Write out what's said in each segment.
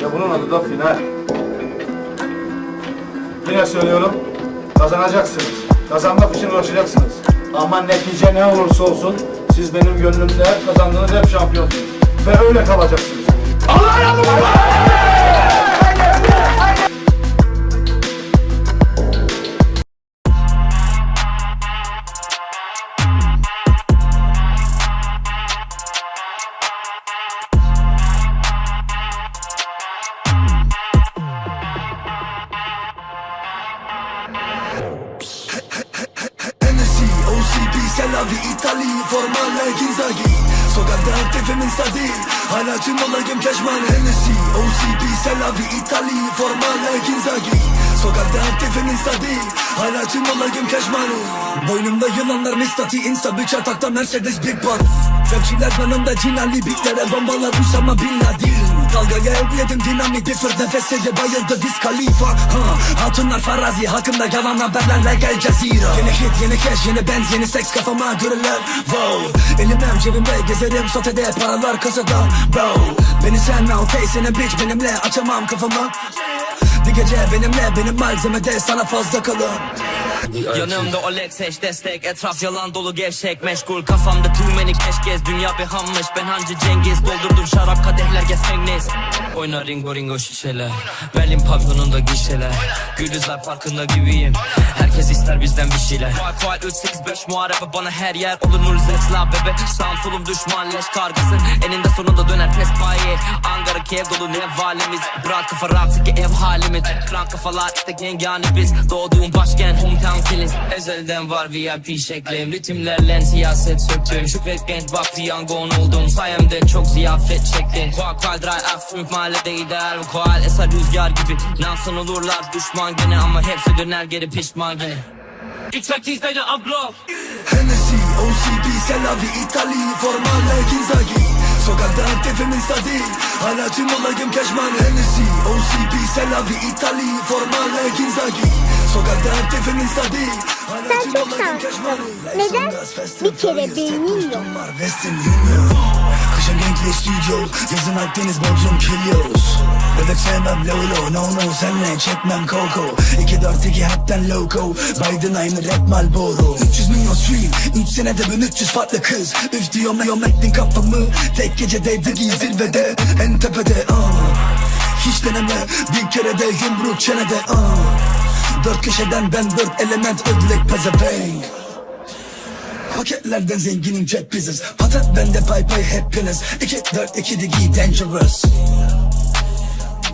Ve bunun adı da final. Yine söylüyorum, kazanacaksınız. Kazanmak için uğraşacaksınız. Ama netice ne olursa olsun, siz benim gönlümde hep kazandınız, hep şampiyonsunuz. Ve öyle kalacaksınız. Allah yardımcı aktifimin stadi Hala tüm olayım keşman Hennessy, OCB, Selavi, İtali, formale, Ginzagi Sokakta aktifimin stadi Hala tüm olayım keşman. Boynumda yılanlar mistati Insta bir çatakta Mercedes Big Bang Rapçiler yanımda cinali Bitlere bombalar Usama Bin Laden Dalgaya evledim dinamit Bir fırt nefesiyle bayıldı Wiz Khalifa ha, Hatunlar farazi Hakkında yalan haberlerle gel cezira Yeni hit yeni cash yeni benz yeni seks Kafama görürler. Wow. Elimden cebimde gezerim sotede Paralar kasada. Bro Beni sen okay senin bitch benimle Açamam kafamı bir gece benimle benim malzemede sana fazla kalır Yanımda Oleg seç destek Etraf yalan dolu gevşek meşgul. Kafamda cash gez Dünya bir hammış. Ben hancı Cengiz Doldurdum şarap kadehler gefengniz Oyna ringo ringo şişeler Berlin pavyonunda gişeler Gündüzler farkında gibiyim Herkes ister bizden bir şeyler. Kual kual 385 muharebe bana her yer. Olur Nurzet la bebe? Sağım solum düşman leş kargası. Eninde sonunda döner pespaye. Ankara Kiev dolu ne valimiz? Bırak kafa ramsiki ev halimiz. Kran kafalar işte yengani biz Doğduğum başkent hometown killings Ezelden var VIP şeklim Ritimlerle siyaset söktüm Şükret genç bak yangon oldum. Sayemde çok ziyafet çektin. Kual dry afrik mahallede ideal Kual. Eser rüzgar gibi. Nansın olurlar düşman gene. Ama hepsi döner geri pişman gene. Expertise de ablo Hennessy, OCB, Selavi, İtali, formale, Ginzagi Sokakta aktifimin stadi Hala tüm olayım keşman Hennessy, OCB, Selavi, İtali, formale, Ginzagi Sen çok şanslısın. Neden? Bir kere beynin yok. Kışın renkli stüdyo Yazın Akdeniz Bodrum Kilios Bebek sevmem Lolo No no senle çekmem Coco 2-4-2 hepten loco Biden aynı rap Malboro 300 milyon stream 3 senede ben 300 farklı kız Üf diyorum diyorum ettin kafamı Tek gecedeydi giy zirvede En tepede ah. Hiç deneme bir kere de yumruk çenede ah. Dört köşeden ben dört element ödlek pezevenk. Paketlerden zenginim cep biziz. Patat bende pay pay hepiniz. 2 4 2 digi dangerous.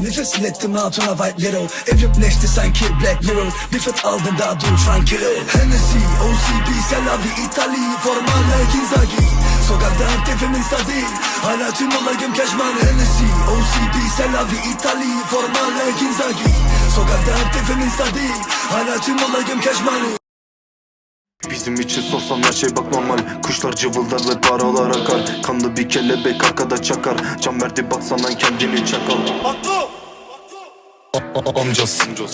Nefes ilettim hatuna white little. Evrimleşti sanki black mirror. Bir fıt aldın daha dur tranquilo Hennessy, OCB, Selavi, İtali Formale, Ginzagi Sokakta aktifimin stadi Hala tüm olayım keşman Hennessy, OCB, Selavi, İtali Formale, Ginzagi Sokakta aktifimin stadi Hala tüm olayım keşman Bizim için sorsam her şey bak normal. Kuşlar cıvıldar ve paralar akar. Kanlı bir kelebek arkada çakar. Can verdi baksana kendini çakal A- Amcas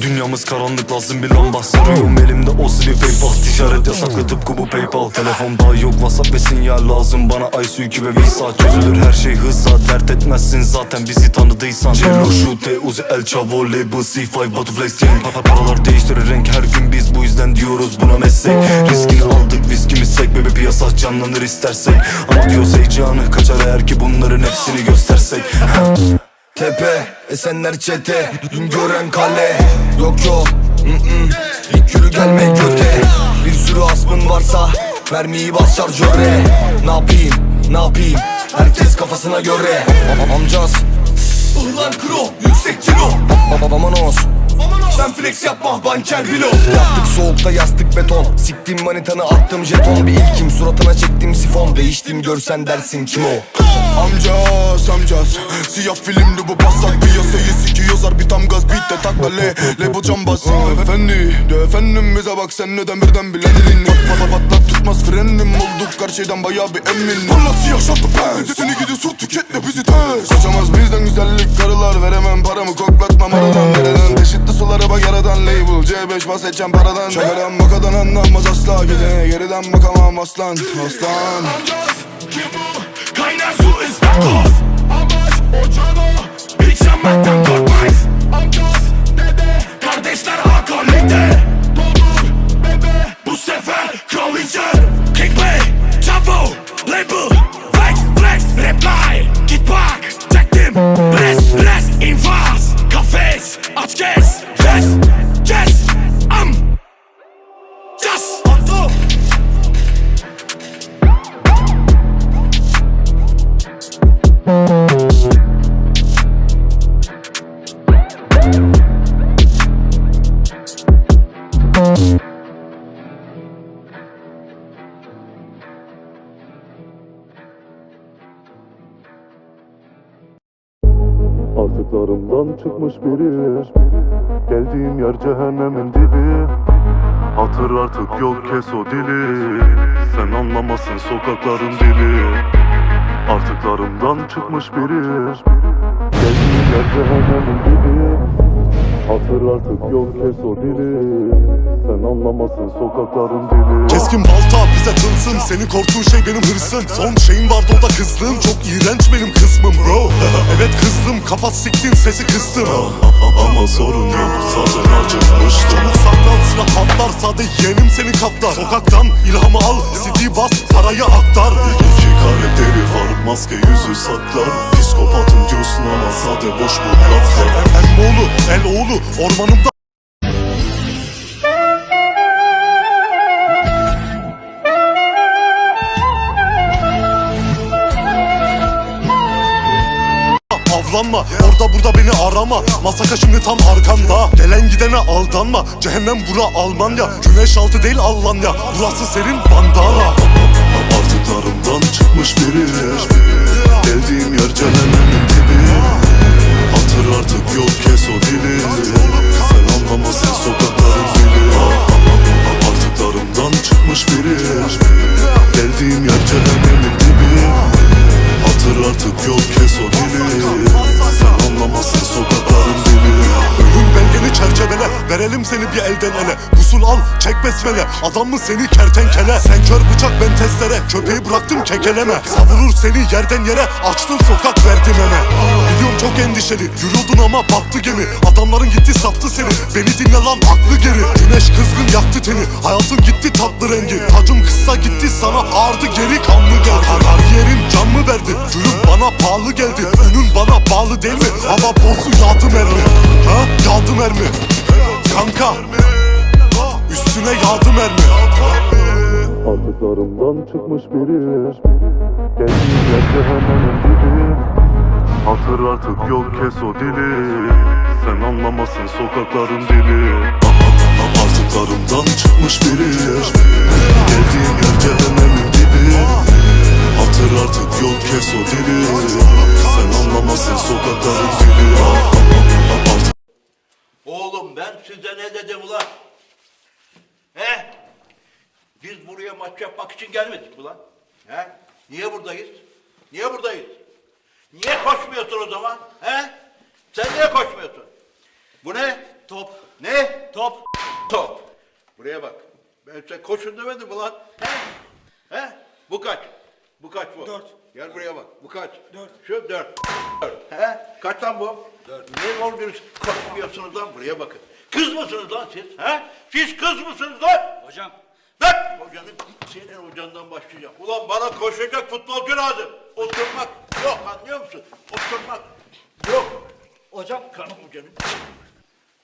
Dünyamız karanlık lazım bir lamba. Sarıyorum elimde o sivri paypal. Ticaret yasaklı tıpkı bu paypal. Telefonda yok whatsapp ve sinyal lazım. Bana suyu ve visa Çözülür. Her şey hızla Dert etmezsin. Zaten bizi tanıdıysan. Cello şute uzi el chavo label C5 Batu flex gang. Pa- pa- Paralar değiştirir renk her gün biz bu yüzden diyoruz buna meslek. Riskini aldık viskimiz sek? Bebe piyasa canlanır istersek. Ama diyoruz heyecanı kaçar eğer ki bunların hepsini göstersek Tepe, esenler çete gören kale. Yok yok mm-mm. İlk yürü gelme göte. Bir sürü asmın varsa Mermiyi bas şarjöre Ne yapayım, ne yapayım? Herkes kafasına göre. Am- Amcaz Ulan kro, yüksek kilo. Babamanos sen flex yapma banker bilo Yaptık soğukta yastık beton. Siktim manitanı attım jeton. Bir ilkim suratına çektim sifon. Değiştim görsen dersin kim o? Amcas amcas. Siyah filmdi bu pasak Piyasayı sikiyor zar bir tam gaz Beat de takla le Le bu cambaz. Efendi de efendimize bak sen neden birden bilen elin Pat pat patlat tutmaz frenim. Olduk her şeyden baya bir emin. Parlat siyah şortlu pants Seni gidi sur tüketle bizi ters. Kaçamaz bizden güzellik karılar Veremem. Paramı koklatmam. Aradan Nereden eşitti suları yaradan Label. C5 bas edeceğim paradan. Şakadan bakadan anlamaz asla. Gide geriden bakamam aslan. Aslan. Kim bu? Kaynar su ıstakoz Artıklarımdan çıkmış biri. Geldiğim yer cehennemin dibi. Hatır artık yok kes o dili. Sen anlamasın sokakların dili. Artıklarımdan çıkmış biri. Geldiğim yer cehennemin dibi Hatır artık yok kes o dili Sen anlamasın sokakların dili. Keskin balta bize tılsım Seni korktuğun şey benim hırsım. Son şeyim vardı o da kızlığım. Çok iğrenç benim kısmım bro. Evet kızdım. Kafa siktin sesi kıstım. Ama sorun yok zaten acıkmıştım. Saklan silah patlar Sade yeğenim seni kaplar Sokaktan ilhamı al CD bas parayı aktar. İki karakteri var maske yüzü saklar. Psikopatım diyorsun ama sade boş bu laflar Emmoğlu el oğlu ormanımda Avlanma orada burada beni arama. Masaka şimdi tam arkanda. Gelen gidene aldanma. Cehennem bura Almanya. Güneş altı değil Almanya. Burası senin bandana Artıklarımdan çıkmış biri. Geldiğim yer cehennemin dibi. Hatır artık yok kes o dili. Sen anlamasın sokakların dili. Artıklarımdan çıkmış biri. Geldiğim yer cehennemin dibi. Hatır artık yok kes o dili. Sen anlamasın sokakların dili. Ölüm belgeni çerçevele Verelim seni bir elden ele Çek besmele Adam mı seni kertenkele? Sen kör bıçak ben testere. Köpeği bıraktım kekeleme. Savurur seni yerden yere. Açtın sokak verdin eme Biliyorum çok endişeli. Yürüyordun ama battı gemi. Adamların gitti sattı seni. Beni dinle lan aklı geri. Güneş kızgın yaktı teni. Hayatın gitti tatlı rengi. Tacım kısa gitti sana ağırdı geri kanlı geldi. Kariyerin can mı verdi? Gülüm bana pahalı geldi. Ünün bana bağlı değil mi? Ama bozu yağdı mermi Ha? Yağdı mermi Artıklarımdan çıkmış biri. Yer cehennemin dibi. Hatır artık yok kes o dili. Sen anlamasın sokakların dili. Artıklarımdan çıkmış biri. Geldiğim yer cehennemin için gelmedik mi lan? He? Niye buradayız? Niye buradayız? Niye koşmuyorsun o zaman? He? Sen niye koşmuyorsun? Bu ne? Top. Ne? Top. Top. Buraya bak. Ben size koşun demedim mi lan? He? He? Bu kaç? Bu kaç bu? Dört. Gel buraya bak. Bu kaç? Dört. Şu dört. Dört. He? Kaç lan bu? Dört. Niye doğru dürüst koşmuyorsunuz lan? Buraya bakın. Kız mısınız lan siz? He? Siz kız mısınız lan? Hocam. Hocanın, senin hocandan başlayacağım. Ulan bana koşacak futbolcu lazım. Oturmak yok anlıyor musun? Oturmak yok. Hocam Kanım hocanın.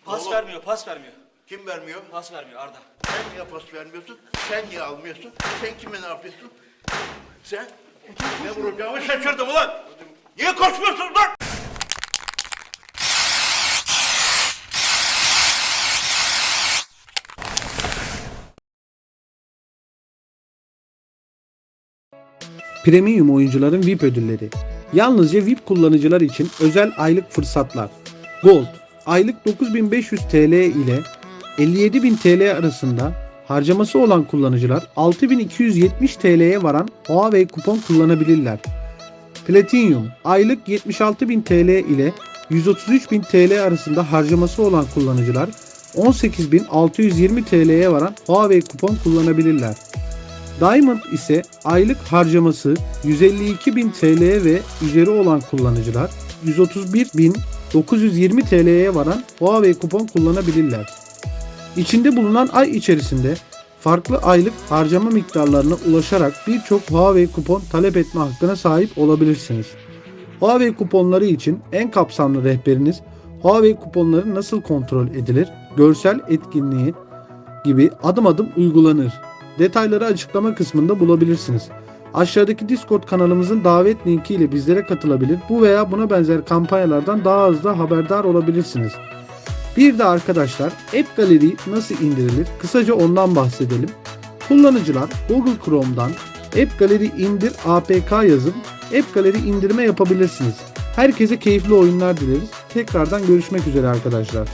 pas Oğlum. vermiyor, pas vermiyor. Kim vermiyor? Pas vermiyor Arda. Sen niye pas vermiyorsun? Sen niye almıyorsun? Sen kime ne yapıyorsun? Sen? Ne vuracağımı şaşırdım ulan. Niye koşmuyorsun lan? Premium oyuncuların VIP ödülleri. Yalnızca VIP kullanıcılar için özel aylık fırsatlar. Gold aylık 9500 TL ile 57000 TL arasında harcaması olan kullanıcılar 6270 TL'ye varan Huawei kupon kullanabilirler. Platinum aylık 76000 TL ile 133.000 TL arasında harcaması olan kullanıcılar 18.620 TL'ye varan Huawei kupon kullanabilirler. Diamond ise aylık harcaması 152.000 TL ve üzeri olan kullanıcılar 131.000 920 TL'ye varan Huawei kupon kullanabilirler. İçinde bulunan ay içerisinde farklı aylık harcama miktarlarına ulaşarak birçok Huawei kupon talep etme hakkına sahip olabilirsiniz. Huawei kuponları için en kapsamlı rehberiniz Huawei kuponları nasıl kontrol edilir, görsel etkinliği gibi adım adım uygulanır. Detayları açıklama kısmında bulabilirsiniz. Aşağıdaki Discord kanalımızın davet linki ile bizlere katılabilir. Bu veya buna benzer kampanyalardan daha hızlı haberdar olabilirsiniz. Bir de arkadaşlar App Gallery nasıl indirilir? Kısaca ondan bahsedelim. Kullanıcılar Google Chrome'dan App Gallery indir APK yazıp App Gallery indirme yapabilirsiniz. Herkese keyifli oyunlar dileriz. Tekrardan görüşmek üzere arkadaşlar.